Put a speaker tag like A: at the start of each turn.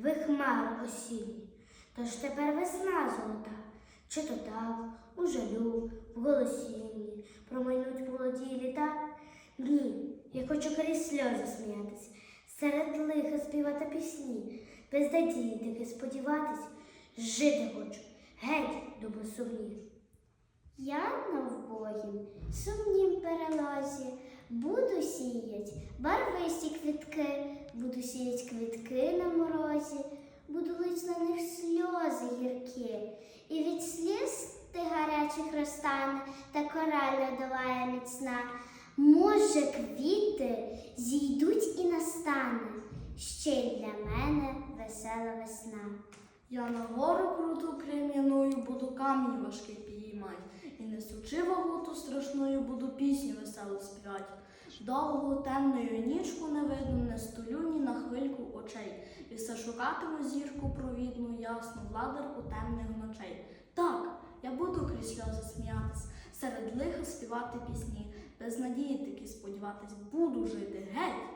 A: ви хмари осінні. Тож тепер весна золота, чи то так, у жалю, в голосінні, промайнуть молоді літа. Ні, я хочу крізь сльози сміятись, серед лиха співати пісні, без надії сподіватись, жити хочу, геть до безсумнів.
B: Я на вбогім, сумнім перелозі, буду сіять барвисті квітки, буду сіять квітки на морозі, буду лить на них сльози гіркі, і від сліз ти гарячих розтане, та кораль льодовая міцна. Може, квіти зійдуть і настане, ще й для мене весела весна.
C: Я на гору круту крем'яною буду камінь важкий підіймать, і несучи ваготу страшною буду пісню веселу співать. Довгу темною нічку не видно, не столю ні на хвильку очей, і все шукатиму зірку провідну, ясну владарку темних ночей. Так, сльози сміятись, серед лиха співати пісні, без надії таки сподіватись, буду жити геть.